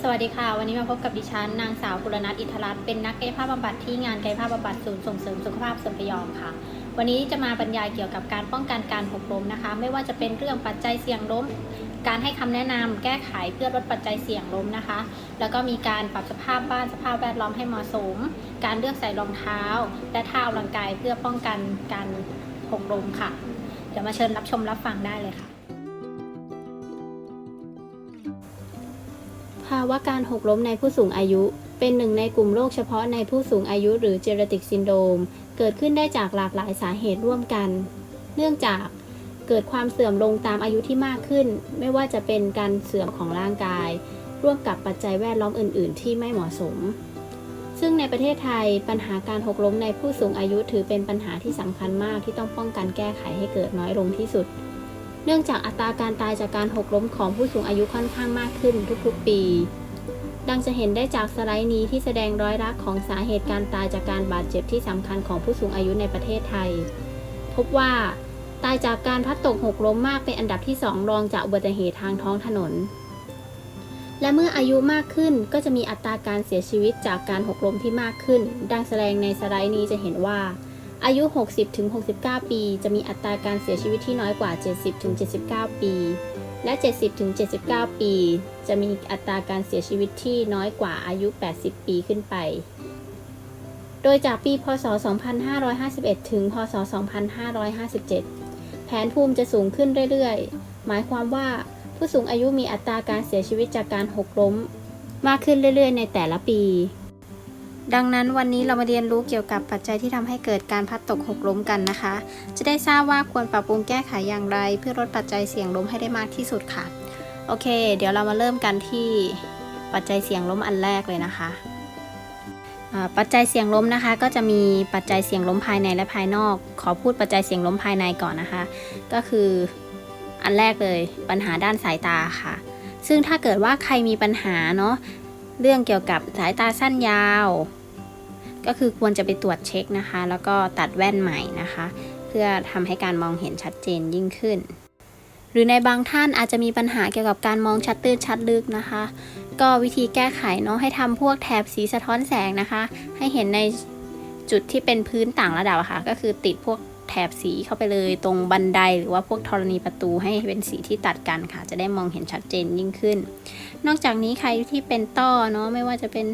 สวัสดีค่ะ วันนี้มาพบกับดิฉันนางสาวกุลนัทอิทรัตน์เป็นนักกายภาพบำบัดที่งานกายภาพบำบัดศูนย์ส่งเสริมสุขภาพสมพยอมค่ะ วันนี้จะมาบรรยายเกี่ยวกับการป้องกันการหกล้มนะคะ ไม่ว่าจะเป็นเรื่องปัจจัยเสี่ยงล้ม การให้คำแนะนำแก้ไขเพื่อลดปัจจัยเสี่ยงล้มนะคะ แล้วก็มีการปรับสภาพบ้านสภาพแวดล้อมให้เหมาะสม การเลือกใส่รองเท้า และท่าออกกำลังกายเพื่อป้องกันการหกล้มค่ะเดี๋ยวมาเชิญรับชมรับฟังได้เลยค่ะาวะการหกล้มในผู้สูงอายุ เป็นหนึ่งในกลุ่มโรคเฉพาะในผู้สูงอายุหรือเจเนติกซินโดม เกิดขึ้นได้จากหลากหลายสาเหตุร่วมกัน เนื่องจากเกิดความเสื่อมลงตามอายุที่มากขึ้น ไม่ว่าจะเป็นการเสื่อมของร่างกาย ร่วมกับปัจจัยแวดล้อมอื่น ๆ ที่ไม่เหมาะสม ซึ่งในประเทศไทยปัญหาการหกล้มในผู้สูงอายุถือเป็นปัญหาที่สำคัญมากที่ต้องป้องกันแก้ไขให้เกิดน้อยลงที่สุด เนื่องจากอัตราการตายจากการหกล้มของผู้สูงอายุค่อนข้างมากขึ้นทุกๆ ปี ดังจะเห็นได้จากสไลด์นี้ที่แสดงร้อยละของสาเหตุการตายจากการบาดเจ็บที่สำคัญของผู้สูงอายุในประเทศไทย พบว่า ตายจากการพัดตกหกล้มมากเป็นอันดับที่ 2 รองจากอุบัติเหตุทางท้องถนน และเมื่ออายุมากขึ้นก็จะมีอัตราการเสียชีวิตจากการหกล้มที่มากขึ้น ดังแสดงในสไลด์นี้จะเห็นว่า อายุ 60-69 ปี จะมีอัตราการเสียชีวิตที่น้อยกว่า 70-79 ปี และ 70-79 ปี จะมีอัตราการเสียชีวิตที่น้อยกว่าอายุ 80 ปีขึ้นไป โดยจากปี พศ 2551 ถึง พศ 2557 แผนภูมิจะสูงขึ้นเรื่อยๆ หมายความว่าผู้สูงอายุมีอัตราการเสียชีวิตจากการหกล้ม มากขึ้นเรื่อยๆ ในแต่ละปี ดังนั้นวันนี้เรามาเรียนรู้เกี่ยวกับปัจจัยที่ทำให้เกิดการพัดตกหกล้มกันนะคะ จะได้ทราบว่าควรปรับปรุงแก้ไขอย่างไร เพื่อลดปัจจัยเสี่ยงล้มให้ได้มากที่สุดค่ะ โอเค เดี๋ยวเรามาเริ่มกันที่ปัจจัยเสี่ยงล้มอันแรกเลยนะคะปัจจัยเสี่ยงล้มนะคะ ก็จะมีปัจจัยเสี่ยงล้มภายในและภายนอก ขอพูดปัจจัยเสี่ยงล้มภายในก่อนนะคะ ก็คืออันแรกเลยปัญหาด้านสายตาค่ะ ซึ่งถ้าเกิดว่าใครมีปัญหาเนาะ เรื่องเกี่ยวกับสายตาสั้นยาว ก็คือควรจะไปตรวจเช็คนะคะ แล้วก็ตัดแว่นใหม่นะคะ เพื่อทำให้การมองเห็นชัดเจนยิ่งขึ้น หรือในบางท่านอาจจะมีปัญหาเกี่ยวกับการมองชัดตื้นชัดลึกนะคะ ก็วิธีแก้ไขเนาะให้ทำพวกแถบสีสะท้อนแสงนะคะ ให้เห็นในจุดที่เป็นพื้นต่างระดับะค่ะก็คือติดพวก แถบสีเข้าไปเลยตรงบันไดหรือว่าพวกธรณีประตูให้เป็นสีที่ตัดกันค่ะ จะได้มองเห็นชัดเจนยิ่งขึ้น นอกจากนี้ใครที่เป็นต้อเนาะไม่ว่าจะเป็น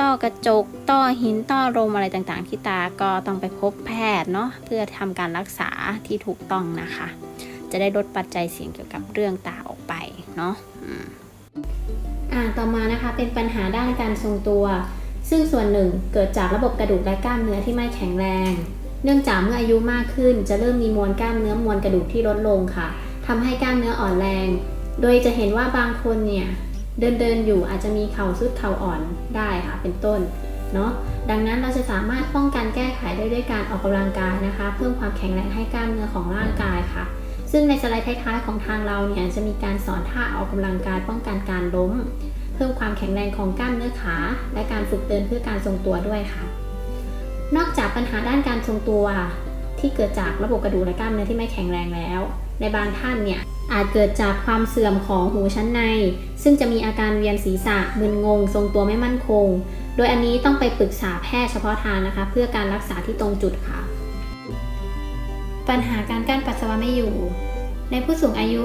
ต้อกระจก ต้อหิน ต้อลมอะไรต่างๆ ที่ตา ก็ต้องไปพบแพทย์เนาะเพื่อทำการรักษาที่ถูกต้องนะคะ จะได้ลดปัจจัยเสี่ยงเกี่ยวกับเรื่องตาออกไปเนาะอ่าต่อมานะคะเป็นปัญหาด้านการทรงตัว ซึ่งส่วนหนึ่งเกิดจากระบบกระดูกและกล้ามเนื้อที่ไม่แข็งแรง เนื่องจากเมื่ออายุมากขึ้น จะเริ่มมีมวลกล้ามเนื้อมวลกระดูกที่ลดลงค่ะทำให้กล้ามเนื้ออ่อนแรง โดยจะเห็นว่าบางคนเนี่ยเดินเดินอยู่อาจจะมีเข่าซุดเข่าอ่อนได้ค่ะเป็นต้นเนาะดังนั้นเราจะสามารถป้องกันแก้ไขได้ด้วยการออกกำลังกายนะคะ เพิ่มความแข็งแรงให้กล้ามเนื้อของร่างกายค่ะ ซึ่งในสไลด์ท้ายๆของทางเราเนี่ยจะมีการสอนท่าออกกำลังกายป้องกันการล้ม เพิ่มความแข็งแรงของกล้ามเนื้อขา และการฝึกเดินเพื่อการทรงตัวด้วยค่ะ นอกจากปัญหาด้านการทรงตัว ที่เกิดจากระบบกระดูกและกล้ามเนื้อที่ไม่แข็งแรงแล้ว ในบางท่านเนี่ยอาจเกิดจากความเสื่อมของหูชั้นใน ซึ่งจะมีอาการเวียนศีรษะมึนงง ทรงตัวไม่มั่นคง โดยอันนี้ต้องไปปรึกษาแพทย์เฉพาะทางนะคะ เพื่อการรักษาที่ตรงจุดค่ะ ปัญหาการกั้นปัสสาวะไม่อยู่ ในผู้สูงอายุ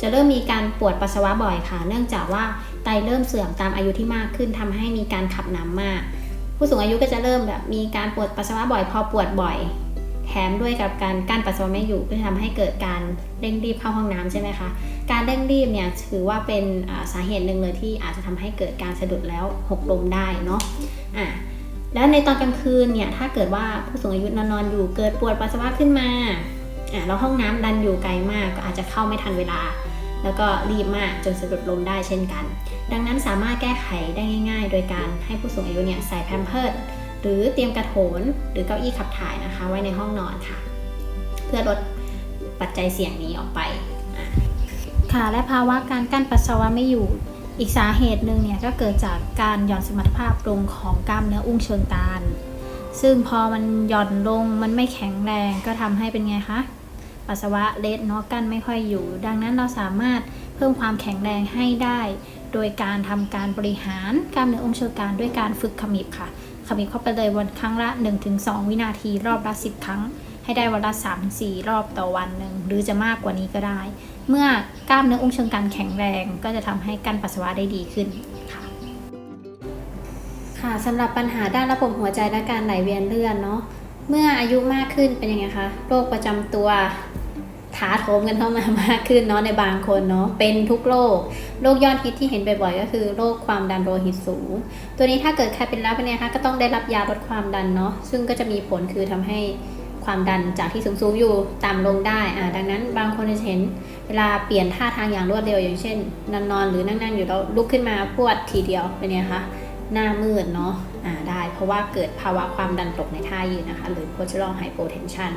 จะเริ่มมีการปวดปัสสาวะบ่อยค่ะ เนื่องจากว่าไตเริ่มเสื่อมตามอายุที่มากขึ้นทำให้มีการขับน้ำมาก ผู้สูงอายุก็จะเริ่มแบบมีการปวดปัสสาวะบ่อย พอปวดบ่อย แถมด้วยกับการกั้นปัสสาวะไม่อยู่ก็จะทำให้เกิดการเร่งรีบเข้าห้องน้ำใช่ไหมคะการเร่งรีบเนี่ยถือว่าเป็นสาเหตุหนึ่งเลยที่อาจจะทำให้เกิดการสะดุดแล้วหกล้มได้เนาะอะแล้วในตอนกลางคืนเนี่ยถ้าเกิดว่าผู้สูงอายุนอนๆอยู่เกิดปวดปัสสาวะขึ้นมาอะแล้วห้องน้ำดันอยู่ไกลมากก็อาจจะเข้าไม่ทันเวลา แล้วก็รีบมากจนสะดุดล้มได้เช่นกัน ดังนั้นสามารถแก้ไขได้ง่าย ๆ โดยการให้ผู้สูงอายุเนี่ยใส่แพมเพิร์ดหรือเตรียมกระโถนหรือเก้าอี้ขับถ่ายนะคะ ไว้ในห้องนอนค่ะ เพื่อลดปัจจัยเสี่ยงนี้ออกไปค่ะและภาวะการกั้นปัสสาวะไม่อยู่อีกสาเหตุหนึ่งเนี่ยก็เกิดจากการหย่อนสมรรถภาพลงของกล้ามเนื้ออุ้งเชิงกรานซึ่งพอมันหย่อนลงมันไม่แข็งแรงก็ทำให้เป็นไงคะปัสสาวะเล็ดเนาะกั้นไม่ค่อยอยู่ ดังนั้นเราสามารถเพิ่มความแข็งแรงให้ได้ โดยการทำการบริหารกล้ามเนื้อองค์เชิงกรานด้วยการฝึกขมิบค่ะ ขมิบเข้าไปเลยวันครั้งละ 1-2 วินาทีรอบละ 10 ครั้ง ให้ได้วันละ 3-4 รอบต่อวันหนึ่งหรือจะมากกว่านี้ก็ได้ เมื่อกล้ามเนื้อองค์เชิงกรานแข็งแรงก็จะทำให้กั้นปัสสาวะได้ดีขึ้นค่ะ ค่ะสำหรับปัญหาด้านระบบหัวใจและการไหลเวียนเลือดเนาะเมื่ออายุมากขึ้นเป็นยังไงคะโรคประจำตัว ถาโถมกันเข้ามามากขึ้นเนาะในบางคนเนาะเป็นทุกโรคโรคยอดฮิตที่เห็นบ่อยๆก็คือโรคความดันโลหิตสูง ตัวนี้ถ้าเกิดใครเป็นแล้วเป็นไงคะก็ต้องได้รับยาลดความดันเนาะซึ่งก็จะมีผลคือทำให้ความดันจากที่สูงๆอยู่ต่ำลงได้อ่าดังนั้นบางคนจะเห็นเวลาเปลี่ยนท่าทางอย่างรวดเร็วอย่างเช่นนอนนอนหรือนั่งๆอยู่แล้วลุกขึ้นมาพรวดทีเดียวเป็นไงคะหน้ามืดเนาะอ่าได้ เพราะว่าเกิดภาวะความดันตกในท่ายืนนะคะ หรือ postural hypotension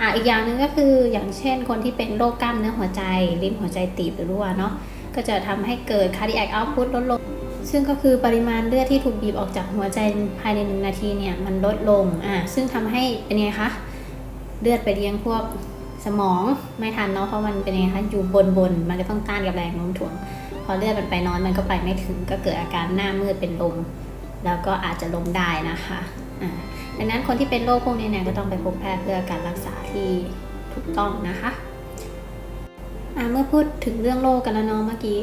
อ่าอีกอย่างหนึ่งก็คืออย่างเช่นคนที่เป็นโรคกล้ามเนื้อหัวใจลิ้นหัวใจตีบหรือรั่วเนาะก็จะทำให้เกิด cardiac output ลดลง ซึ่งก็คือปริมาณเลือดที่ถูกบีบออกจากหัวใจภายในหนึ่งนาทีเนี่ยมันลดลงอ่าซึ่งทำให้เป็นไงคะเลือดไปเลี้ยงพวกสมองไม่ทันเนาะเพราะมันเป็นไงคะอยู่บนบนมันก็ต้องต้านกับแรงโน้มถ่วง พอเลือดมันไปน้อยมันก็ไปไม่ถึงก็เกิดอาการหน้ามืดเป็นลมแล้วก็อาจจะล้มได้นะคะ ดังนั้นคนที่เป็นโรคพวกนี้เนี่ยก็ต้องไปพบแพทย์เพื่อการรักษาที่ถูกต้องนะคะเมื่อพูดถึงเรื่องโรคกันแล้วเนาะเมื่อกี้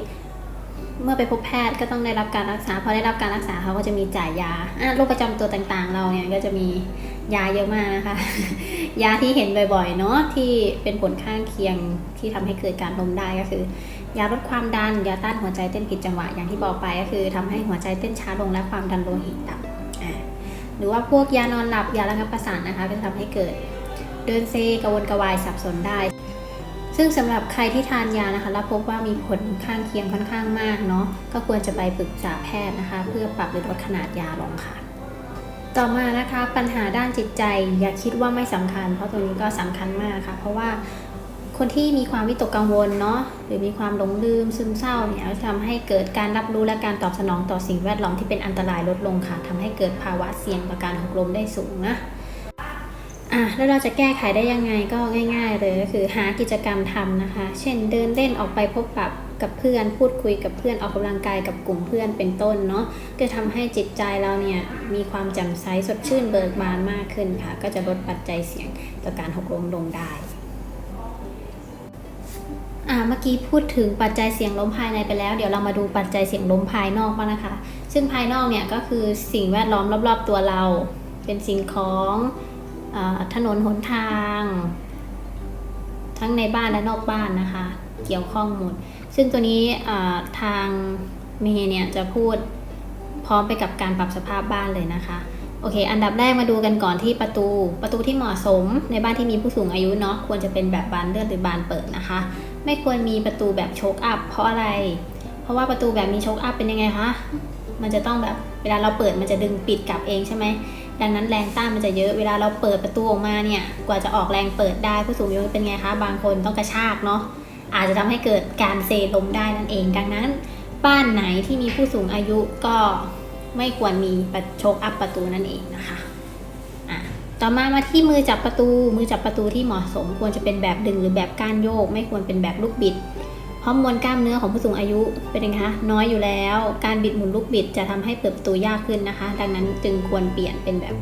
เมื่อไปพบแพทย์ก็ต้องได้รับการรักษาพอได้รับการรักษาเขาก็จะมีจ่ายยาโรคประจำตัวต่างๆ เราเนี่ยก็จะมียาเยอะมากนะคะ ยาที่เห็นบ่อยๆเนาะที่เป็นผลข้างเคียงที่ทำให้เกิดการล้มได้ก็คือ ยาลดความดันยาต้านหัวใจเต้นผิดจังหวะอย่างที่บอกไปก็คือทำให้หัวใจเต้นช้าลงและความดันโลหิตต่ำ หรือว่าพวกยานอนหลับยาระงับประสาทนะคะก็จะทำให้เกิดเดินเซกระวนกระวายสับสนได้ ซึ่งสำหรับใครที่ทานยานะคะแล้วพบว่ามีผลข้างเคียงค่อนข้างมากเนาะก็ควรจะไปปรึกษาแพทย์นะคะ เพื่อปรับหรือลดขนาดยาลงค่ะ ต่อมานะคะปัญหาด้านจิตใจอย่าคิดว่าไม่สำคัญ เพราะตรงนี้ก็สำคัญมากค่ะ เพราะว่า คนที่มีความวิตกกังวลเนาะหรือมีความหลงลืมซึมเศร้าเนี่ยทำให้เกิดการรับรู้และการตอบสนองต่อสิ่งแวดล้อมที่เป็นอันตรายลดลงค่ะทำให้เกิดภาวะเสี่ยงต่อการหกล้มได้สูงนะอะแล้วเราจะแก้ไขได้ยังไงก็ง่าย ๆ เลยก็คือหากิจกรรมทำนะคะ เช่นเดินเล่นออกไปพบปะกับเพื่อนพูดคุยกับเพื่อนออกกำลังกายกับกลุ่มเพื่อนเป็นต้นเนาะก็ทำให้จิตใจเราเนี่ยมีความแจ่มใสสดชื่นเบิกบานมากขึ้นค่ะ ก็จะลดปัจจัยเสี่ยงต่อการหกล้มลงได้ อ่าเมื่อกี้พูดถึงปัจจัยเสี่ยงล้มภายในไปแล้ว เดี๋ยวเรามาดูปัจจัยเสี่ยงล้มภายนอกบ้างนะคะ ซึ่งภายนอกเนี่ยก็คือสิ่งแวดล้อมรอบ ๆ ตัวเรา เป็นสิ่งของอถนนหนทาง ทั้งในบ้านและนอกบ้านนะคะ เกี่ยวข้องหมด ซึ่งตัวนี้ทางเมย์เนี่ยจะพูดพร้อมไปกับการปรับสภาพบ้านเลยนะคะโอเค อันดับแรกมาดูกันก่อนที่ประตู ประตูที่เหมาะสมในบ้านที่มีผู้สูงอายุเนาะควรจะเป็นแบบบานเลื่อนหรือบานเปิดนะคะ ไม่ควรมีประตูแบบโชคอัพเพราะอะไร เพราะว่าประตูแบบมีโชคอัพเป็นยังไงคะ มันจะต้องแบบเวลาเราเปิดมันจะดึงปิดกลับเองใช่ไหม ดังนั้นแรงต้านมันจะเยอะ เวลาเราเปิดประตูออกมาเนี่ย กว่าจะออกแรงเปิดได้ผู้สูงอายุเป็นไงคะ บางคนต้องกระชากเนาะ อาจจะทำให้เกิดการเซลมได้นั่นเอง ดังนั้น บ้านไหนที่มีผู้สูงอายุก็ไม่ควรมีประโชคอัพประตูนั่นเองนะคะ ต่อมามาที่มือจับประตู มือจับประตูที่เหมาะสม ควรจะเป็นแบบดึงหรือแบบก้านโยก ไม่ควรเป็นแบบลูกบิด เพราะมวลกล้ามเนื้อของผู้สูงอายุเป็นไงคะน้อยอยู่แล้ว การบิดหมุนลูกบิดจะทำให้เปิดประตูยากขึ้นนะคะ ดังนั้นจึงควรเปลี่ยนเป็นแบบ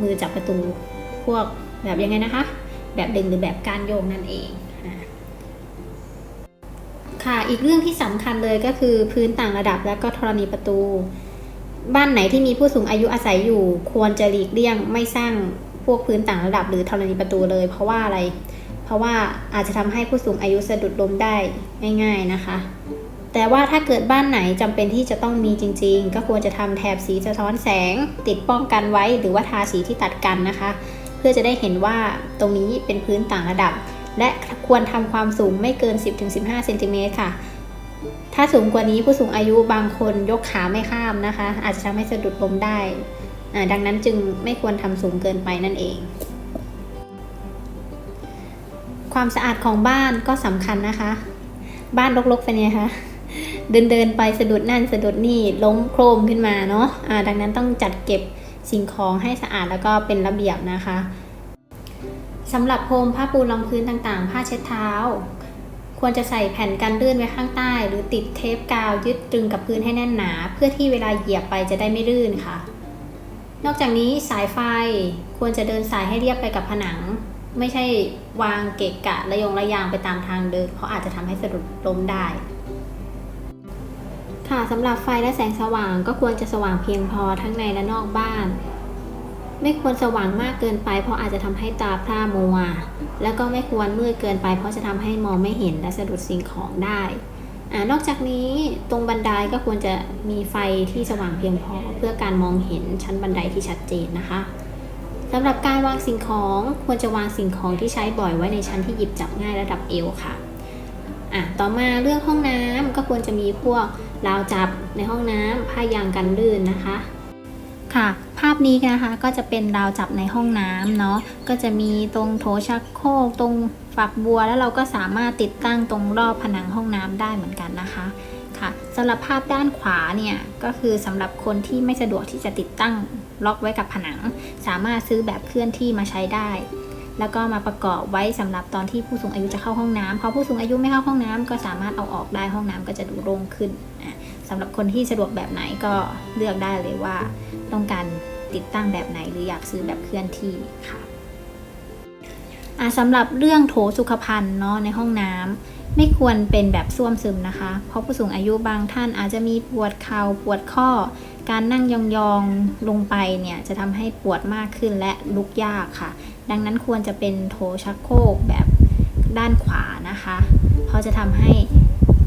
มือจับประตูพวกแบบยังไงนะคะ แบบดึงหรือแบบก้านโยกนั่นเองค่ะอีกเรื่องที่สำคัญเลยก็คือพื้นต่างระดับและก็ธรณีประตู บ้านไหนที่มีผู้สูงอายุอาศัยอยู่ ควรจะหลีกเลี่ยงไม่สร้าง วกพื้นต่างระดับหรือธรณีประตูเลย เพราะว่าอะไร เพราะว่าอาจจะทำให้ผู้สูงอายุสะดุดล้มได้ง่าย ๆนะคะ แต่ว่าถ้าเกิดบ้านไหนจำเป็นที่จะต้องมีจริง ๆ ก็ควรจะทำแถบสีสะท้อนแสง ติดป้องกันไว้หรือว่าทาสีที่ตัดกันนะคะ เพื่อจะได้เห็นว่าตรงนี้เป็นพื้นต่างระดับ และควรทำความสูงไม่เกิน 10-15เซนติเมตรค่ะถ้าสูงกว่านี้ผู้สูงอายุบางคนยกขาไม่ข้ามนะคะ อาจจะทำให้สะดุดล้มได้ ดังนั้นจึงไม่ควรทำสูงเกินไปนั่นเอง ความสะอาดของบ้านก็สำคัญนะคะ บ้านรกๆเป็นไงคะเดินเดินๆไปสะดุดนั่นสะดุดนี่ล้มโครมขึ้นมาเนาะอ่าดังนั้นต้องจัดเก็บสิ่งของให้สะอาดแล้วก็เป็นระเบียบนะคะสำหรับพรมผ้าปูรองพื้นต่างๆ ผ้าเช็ดเท้า ควรจะใส่แผ่นกันลื่นไว้ข้างใต้ หรือติดเทปกาวยึดตรึงกับพื้นให้แน่นหนา เพื่อที่เวลาเหยียบไปจะได้ไม่ลื่นค่ะ นอกจากนี้สายไฟควรจะเดินสายให้เรียบไปกับผนัง ไม่ใช่วางเกะกะระยงระยางไปตามทางเดิน เพราะอาจจะทำให้สะดุดล้มได้ ค่ะสำหรับไฟและแสงสว่างก็ควรจะสว่างเพียงพอทั้งในและนอกบ้าน ไม่ควรสว่างมากเกินไป เพราะอาจจะทำให้ตาพร่ามัว แล้วก็ไม่ควรมืดเกินไป เพราะจะทำให้มองไม่เห็นและสะดุดสิ่งของได้ อนอกจากนี้ตรงบันไดก็ควรจะมีไฟที่สว่างเพียงพอเพื่อการมองเห็นชั้นบันไดที่ชัดเจนนะคะสำหรับการวางสิ่งของควรจะวางสิ่งของที่ใช้บ่อยไว้ในชั้นที่หยิบจับง่ายระดับเอวค่ะอะ ต่อมาเรื่องห้องน้ำก็ควรจะมีพวกราวจับในห้องน้ำผ้ายางกันลื่นนะคะ ค่ะ ภาพนี้นะคะก็จะเป็นราวจับในห้องน้ำเนาะก็จะมีตรงโถชักโครกตรง ฝักบัวแล้วเราก็สามารถติดตั้งตรงรอบผนังห้องน้ำได้เหมือนกันนะคะค่ะสำหรับภาพด้านขวาเนี่ยก็คือสำหรับคนที่ไม่สะดวกที่จะติดตั้งล็อกไว้กับผนัง สามารถซื้อแบบเคลื่อนที่มาใช้ได้ แล้วก็มาประกอบไว้สำหรับตอนที่ผู้สูงอายุจะเข้าห้องน้ำพอผู้สูงอายุไม่เข้าห้องน้ำก็สามารถเอาออกได้ห้องน้ำก็จะดูโล่งขึ้นอะสำหรับคนที่สะดวกแบบไหนก็เลือกได้เลยว่า ต้องการติดตั้งแบบไหนหรืออยากซื้อแบบเคลื่อนที่ค่ะ สำหรับเรื่องโถสุขภัณฑ์เนาะในห้องน้ำไม่ควรเป็นแบบส้วมซึมนะคะ เพราะผู้สูงอายุบางท่านอาจจะมีปวดเข่าปวดข้อ การนั่งยองๆลงไปเนี่ยจะทำให้ปวดมากขึ้นและลุกยากค่ะ ดังนั้นควรจะเป็นโถชักโครกแบบด้านขวานะคะ เพราะจะทำให้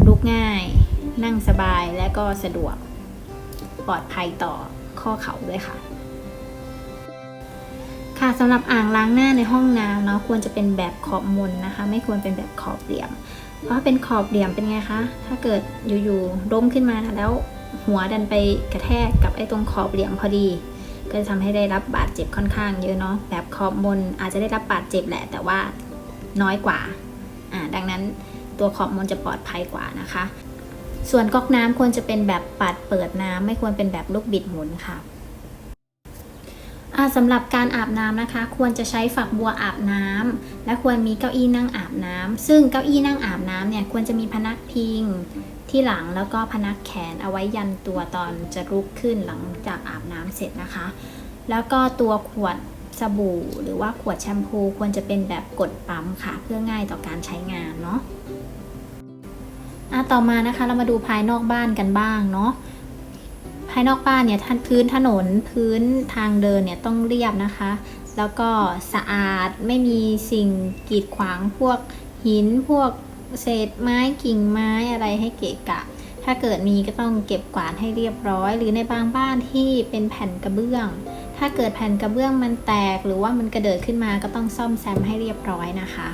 ลุกง่าย นั่งสบายและก็สะดวกปลอดภัยต่อข้อเข่าด้วยค่ะ ค่ะสำหรับอ่างล้างหน้าในห้องน้ำเนาะควรจะเป็นแบบขอบมนนะคะ ไม่ควรเป็นแบบขอบเหลี่ยม เพราะเป็นขอบเหลี่ยมเป็นไงคะ ถ้าเกิดอยู่ๆล้มขึ้นมาแล้วหัวดันไปกระแทกกับไอ้ตรงขอบเหลี่ยมพอดี ก็จะทำให้ได้รับบาดเจ็บค่อนข้างเยอะเนาะแบบขอบบนอาจจะได้รับบาดเจ็บแหละ แต่ว่าน้อยกว่าอ่า ดังนั้นตัวขอบบนจะปลอดภัยกว่านะคะ ส่วนก๊อกน้ำควรจะเป็นแบบปัดเปิดน้ำไม่ควรเป็นแบบลูกบิดหมุนค่ะ สำหรับการอาบน้ำนะคะ ควรจะใช้ฝักบัวอาบน้ำและควรมีเก้าอี้นั่งอาบน้ำซึ่งเก้าอี้นั่งอาบน้ำเนี่ยควรจะมีพนักพิงที่หลังแล้วก็พนักแขนเอาไว้ยันตัวตอนจะลุกขึ้นหลังจากอาบน้ำเสร็จนะคะ แล้วก็ตัวขวดสบู่ หรือว่าขวดแชมพูควรจะเป็นแบบกดปั๊มค่ะ เพื่อง่ายต่อการใช้งานเนาะอะต่อมานะคะเรามาดูภายนอกบ้านกันบ้างเนาะ ภายนอกบ้านเนี่ยท่านพื้นถนนพื้นทางเดินเนี่ยต้องเรียบนะคะ แล้วก็สะอาดไม่มีสิ่งกีดขวางพวกหินพวกเศษไม้กิ่งไม้อะไรให้เกะกะ ถ้าเกิดมีก็ต้องเก็บกวาดให้เรียบร้อย หรือในบางบ้านที่เป็นแผ่นกระเบื้อง ถ้าเกิดแผ่นกระเบื้องมันแตกหรือว่ามันกระเดิดขึ้นมาก็ต้องซ่อมแซมให้เรียบร้อยนะคะ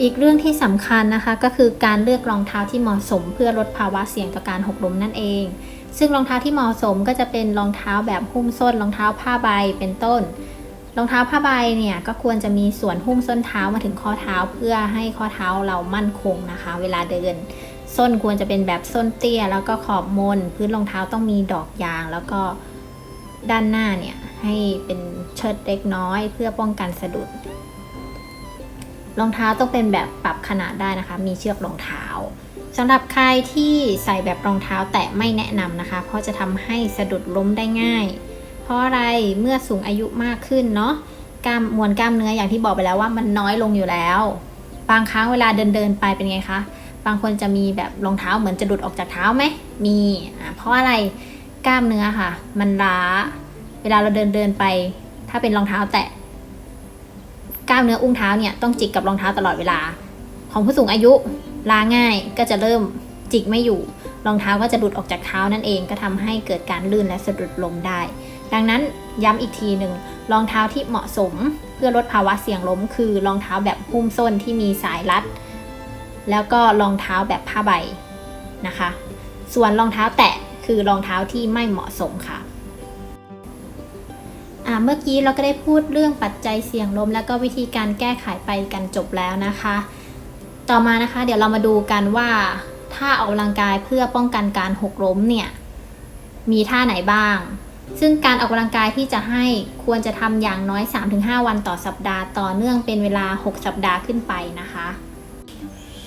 อีกเรื่องที่สำคัญนะคะก็คือการเลือกรองเท้าที่เหมาะสมเพื่อลดภาวะเสี่ยงต่อการหกล้มนั่นเอง ซึ่งรองเท้าที่เหมาะสมก็จะเป็นรองเท้าแบบหุ้มส้น รองเท้าผ้าใบเป็นต้น รองเท้าผ้าใบเนี่ยก็ควรจะมีส่วนหุ้มส้นเท้ามาถึงข้อเท้าเพื่อให้ข้อเท้าเรามั่นคงนะคะ เวลาเดิน ส้นควรจะเป็นแบบส้นเตี้ย แล้วก็ขอบมน พื้นรองเท้าต้องมีดอกยาง แล้วก็ด้านหน้าเนี่ยให้เป็นเชิดเล็กน้อยเพื่อป้องกันสะดุด รองเท้าต้องเป็นแบบปรับขนาดได้นะคะ มีเชือกรองเท้า สำหรับใครที่ใส่แบบรองเท้าแตะไม่แนะนำนะคะ เพราะจะทำให้สะดุดล้มได้ง่าย เพราะอะไรเมื่อสูงอายุมากขึ้นเนาะกล้ามมวลกล้ามเนื้ออย่างที่บอกไปแล้วว่ามันน้อยลงอยู่แล้ว บางครั้งเวลาเดินเดินไปเป็นไงคะ บางคนจะมีแบบรองเท้าเหมือนจะดุดออกจากเท้าไหมมีเพราะอะไรกล้ามเนื้อค่ะ มันล้า เวลาเราเดินเดินไป ถ้าเป็นรองเท้าแตะกล้ามเนื้ออุ้งเท้าเนี่ยต้องจิกกับรองเท้าตลอดเวลา ของผู้สูงอายุ ล้าง่ายก็จะเริ่มจิกไม่อยู่รองเท้าก็จะหลุดออกจากเท้านั่นเอง ก็ทำให้เกิดการลื่นและสะดุดล้มได้ ดังนั้นย้ำอีกทีหนึ่งรองเท้าที่เหมาะสม เพื่อลดภาวะเสี่ยงล้ม คือรองเท้าแบบหุ้มส้นที่มีสายรัด แล้วก็รองเท้าแบบผ้าใบนะคะ ส่วนรองเท้าแตะคือรองเท้าที่ไม่เหมาะสมค่ะเมื่อกี้เราก็ได้พูดเรื่องปัจจัยเสี่ยงล้ม แล้วก็วิธีการแก้ไขไปกันจบแล้วนะคะ ต่อมานะคะ เดี๋ยวเรามาดูกันว่าถ้าออกกำลังกายเพื่อป้องกันการหกล้มเนี่ยมีท่าไหนบ้าง ซึ่งการออกกำลังกายที่จะให้ควรจะทำอย่างน้อย 3-5 วันต่อสัปดาห์ต่อเนื่องเป็นเวลา 6 สัปดาห์ขึ้นไปนะคะ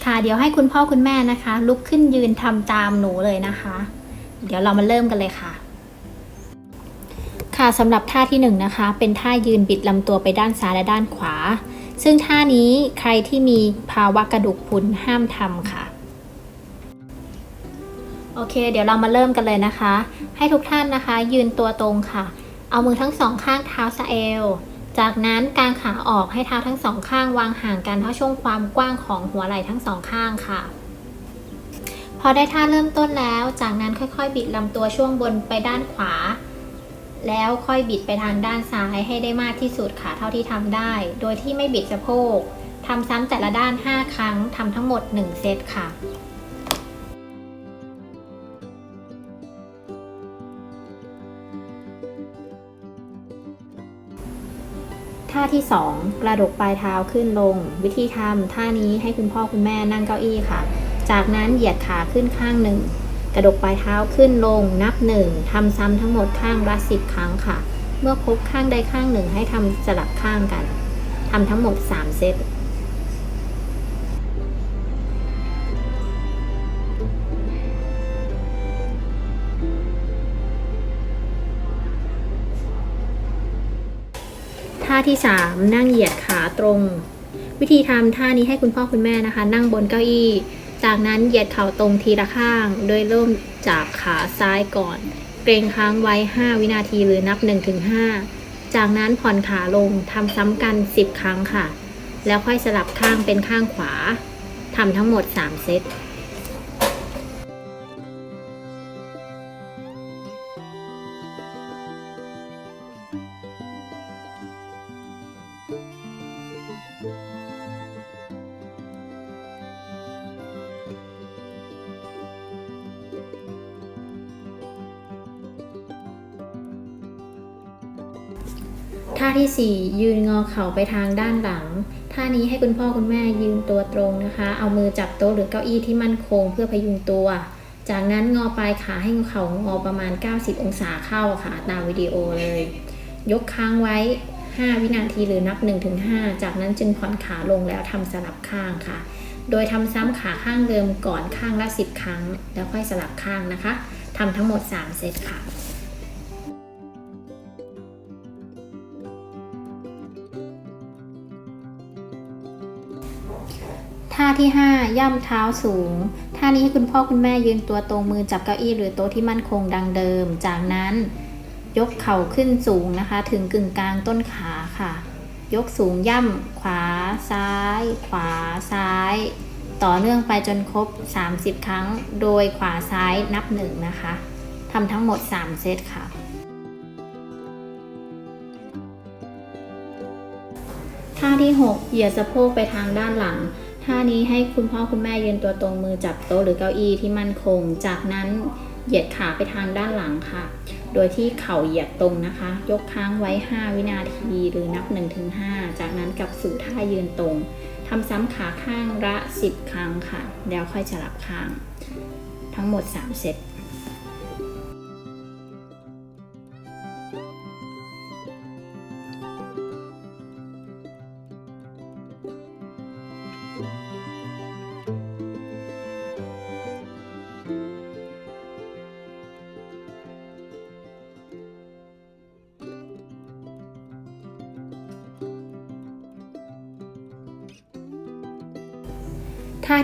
ค่ะเดี๋ยวให้คุณพ่อคุณแม่นะคะ ลุกขึ้นยืนทำตามหนูเลยนะคะ เดี๋ยวเรามาเริ่มกันเลยค่ะ ค่ะสำหรับท่าที่หนึ่งนะคะ เป็นท่ายืนบิดลำตัวไปด้านซ้ายและด้านขวา ซึ่งท่านี้ใครที่มีภาวะกระดูกพรุนห้ามทำค่ะ โอเค เดี๋ยวเรามาเริ่มกันเลยนะคะ ให้ทุกท่านนะคะ ยืนตัวตรงค่ะ เอามือทั้งสองข้างเท้าสะเอว จากนั้นกางขาออกให้เท้าทั้งสองข้างวางห่างกันเท่าช่วงความกว้างของหัวไหล่ทั้งสองข้างค่ะพอได้ท่าเริ่มต้นแล้ว จากนั้นค่อยๆ บิดลำตัวช่วงบนไปด้านขวา แล้วค่อยบิดไปทางด้านซ้ายให้ได้มากที่สุดค่ะเท่าที่ทำได้ โดยที่ไม่บิดสะโพกทำซ้ำแต่ละด้าน 5 ครั้งทำทั้งหมด 1 เซตค่ะท่าที่ 2 กระดกปลายเท้าขึ้นลง วิธีทำท่านี้ให้คุณพ่อคุณแม่นั่งเก้าอี้ค่ะ จากนั้นเหยียดขาขึ้นข้างหนึ่ง กระดกปลายเท้าขึ้นลงนับหนึ่งทำซ้ำทั้งหมดข้างละสิบครั้งค่ะ เมื่อพบข้างใดข้างหนึ่งให้ทำสลับข้างกันทำทั้งหมด 3 เซตท่าที่ 3 นั่งเหยียดขาตรง วิธีทำท่านี้ให้คุณพ่อคุณแม่นะคะ นั่งบนเก้าอี้ จากนั้นเหยียดเข่าตรงทีละข้าง โดยเริ่มจากขาซ้ายก่อน เกรงค้างไว้ 5 วินาทีหรือนับ 1-5 จากนั้นผ่อนขาลงทำซ้ำกัน 10 ครั้งค่ะ แล้วค่อยสลับข้างเป็นข้างขวาทำทั้งหมด 3 เซต ท่าที่ 4 ยืนงอเข่าไปทางด้านหลัง ท่านี้ให้คุณพ่อคุณแม่ยืนตัวตรงนะคะ เอามือจับโต๊ะหรือเก้าอี้ที่มั่นคงเพื่อพยุงตัว จากนั้นงอปลายขาให้เข่างอประมาณ 90 องศาเข้าค่ะ ตามวิดีโอเลย ยกค้างไว้ 5 วินาทีหรือนับ 1-5 จากนั้นจึงผ่อนขาลงแล้วทำสลับข้างค่ะ โดยทำซ้ำขาข้างเดิมก่อนข้างละ 10 ครั้ง แล้วค่อยสลับข้างนะคะทำทั้งหมด 3 เซตค่ะ ท่าที่ 5 ย่ำเท้าสูง ท่านี้ให้คุณพ่อคุณแม่ยืนตัวตรงมือจับเก้าอี้หรือโต๊ะที่มั่นคงดังเดิม จากนั้นยกเข่าขึ้นสูงนะคะ ถึงกึ่งกลางต้นขาค่ะ ยกสูงย่ำขวาซ้าย ขวาซ้าย ต่อเนื่องไปจนครบ 30 ครั้ง โดยขวาซ้ายนับหนึ่งนะคะทำทั้งหมด 3 เซตค่ะท่าที่ 6 เหยียดสะโพกไปทางด้านหลัง ท่านี้ให้คุณพ่อคุณแม่ยืนตัวตรงมือจับโต๊ะหรือเก้าอี้ที่มั่นคง จากนั้นเหยียดขาไปทางด้านหลังค่ะ โดยที่เข่าเหยียดตรงนะคะ ยกค้างไว้ 5 วินาทีหรือนับ 1-5 จากนั้นกลับสู่ท่ายืนตรงทำซ้ำขาข้างละ 10 ครั้งค่ะ แล้วค่อยสลับข้าง ทั้งหมด 3 เซต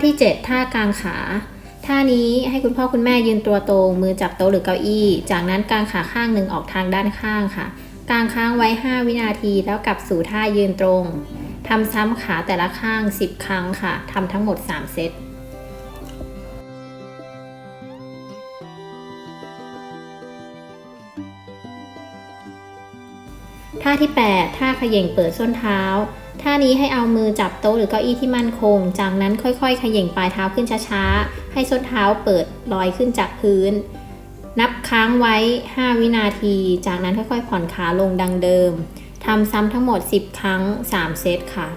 ท่าที่ 7 ท่ากางขา ท่านี้ให้คุณพ่อคุณแม่ยืนตัวตรง มือจับโต๊ะหรือเก้าอี้ จากนั้นกางขาข้างหนึ่งออกทางด้านข้างค่ะ กางค้างไว้ 5 วินาทีแล้วกลับสู่ท่ายืนตรงทำซ้ำขาแต่ละข้าง 10 ครั้งค่ะทำทั้งหมด 3 เซตท่าที่ 8 ท่าเขย่งเปิดส้นเท้า ท่านี้ให้เอามือจับโต๊ะหรือเก้าอี้ที่มั่นคง จากนั้นค่อยๆ ขย่งปลายเท้าขึ้นช้าๆ ให้ส้นเท้าเปิดลอยขึ้นจากพื้น นับค้างไว้ 5 วินาที จากนั้นค่อยๆ ผ่อนขาลงดังเดิม ทำซ้ำทั้งหมด 10 ครั้ง 3 เซตค่ะ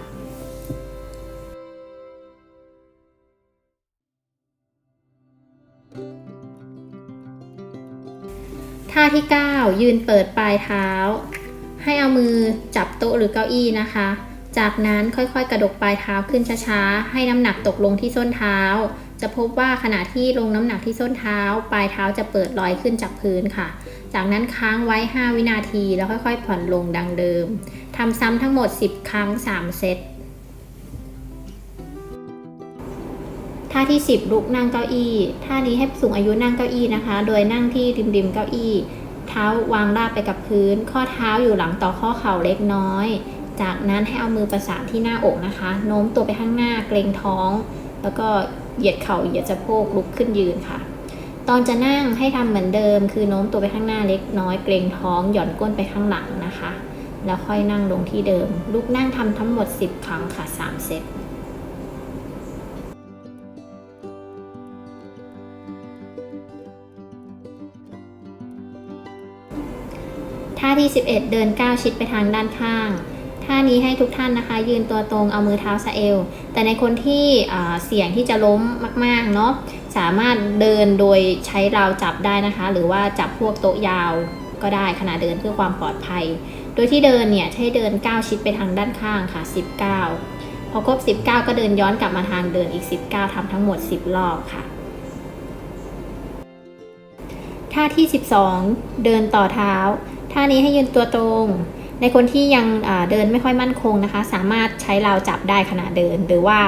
ท่าที่ 9 ยืนเปิดปลายเท้า ให้เอามือจับโต๊ะหรือเก้าอี้นะคะ จากนั้นค่อยๆ กระดกปลายเท้าขึ้นช้าๆ ให้น้ำหนักตกลงที่ส้นเท้า จะพบว่าขณะที่ลงน้ำหนักที่ส้นเท้า ปลายเท้าจะเปิดลอยขึ้นจากพื้นค่ะ จากนั้นค้างไว้ 5 วินาทีแล้วค่อยๆ ผ่อนลงดังเดิมทำซ้ำทั้งหมด 10 ครั้ง 3 เซตท่าที่ 10 ลุกนั่งเก้าอี้ท่านี้ให้สูงอายุนั่งเก้าอี้นะคะ โดยนั่งที่ริมๆเก้าอี้ เท้าวางราบไปกับพื้น ข้อเท้าอยู่หลังต่อข้อเข่าเล็กน้อย จากนั้นให้เอามือประสานที่หน้าอกนะคะ โน้มตัวไปข้างหน้าเกรงท้อง แล้วก็เหยียดเข่าเหยียดสะโพกลุกขึ้นยืนค่ะ ตอนจะนั่งให้ทำเหมือนเดิม คือโน้มตัวไปข้างหน้าเล็กน้อยเกรงท้อง หย่อนก้นไปข้างหลังนะคะ แล้วค่อยนั่งลงที่เดิม ลุกนั่งทำทั้งหมด 10 ครั้งค่ะ 3 เซตท่าที่ 11 เดินก้าวชิดไปทางด้านข้าง ท่านี้ให้ทุกท่านนะคะ ยืนตัวตรงเอามือเท้าสะเอว แต่ในคนที่เสี่ยงที่จะล้มมากๆเนาะสามารถเดินโดยใช้ราวจับได้นะคะ หรือว่าจับพวกโต๊ะยาวก็ได้ขณะเดินเพื่อความปลอดภัย โดยที่เดินเนี่ยให้เดินก้าวชิดไปทางด้านข้างค่ะ 19 พอครบ 19 ก็เดินย้อนกลับมาทางเดินอีก 19ทำทั้งหมด 10 รอบค่ะท่าที่ 12 เดินต่อเท้า ท่านี้ให้ยืนตัวตรง ในคนที่ยังเดินไม่ค่อยมั่นคงนะคะ สามารถใช้ราวจับได้ขณะเดิน หรือว่า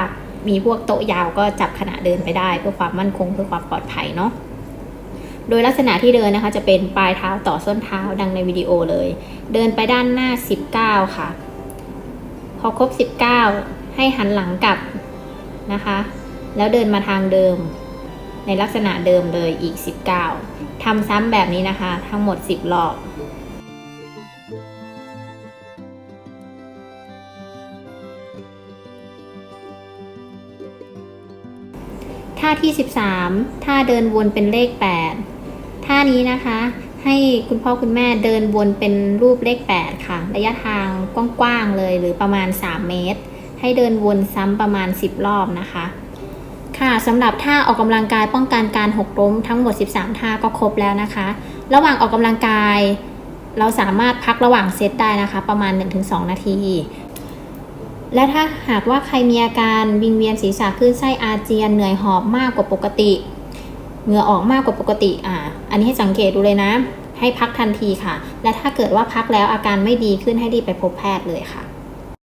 มีพวกโต๊ะยาวก็จับขณะเดินไปได้ เพื่อความมั่นคงเพื่อความปลอดภัยเนาะโดยลักษณะที่เดินนะคะจะเป็นปลายเท้าต่อส้นเท้าดังในวิดีโอเลย เดินไปด้านหน้า 19 ค่ะ พอครบ 19 ให้หันหลังกลับนะคะ แล้วเดินมาทางเดิม ในลักษณะเดิมเลยอีก 19ทำซ้ำแบบนี้นะคะ ทั้งหมด 10รอบ ท่าที่ 13 ท่าเดินวนเป็นเลข 8 ท่านี้นะคะ ให้คุณพ่อคุณแม่เดินวนเป็นรูปเลข 8 ค่ะ ระยะทางกว้างๆเลยหรือประมาณ 3 เมตร ให้เดินวนซ้ำประมาณ 10 รอบนะคะ ค่ะสำหรับท่าออกกำลังกายป้องกันการหกล้มทั้งหมด 13 ท่าก็ครบแล้วนะคะ ระหว่างออกกำลังกายเราสามารถพักระหว่างเซตได้นะคะ ประมาณ 1-2 นาที และถ้าหากว่าใครมีอาการวิงเวียนศีรษะคลื่นไส้อาเจียนเหนื่อยหอบมากกว่าปกติ เหงื่อออกมากกว่าปกติอ่าอันนี้ให้สังเกตดูเลยนะ ให้พักทันทีค่ะ และถ้าเกิดว่าพักแล้วอาการไม่ดีขึ้นให้รีบไปพบแพทย์เลยค่ะ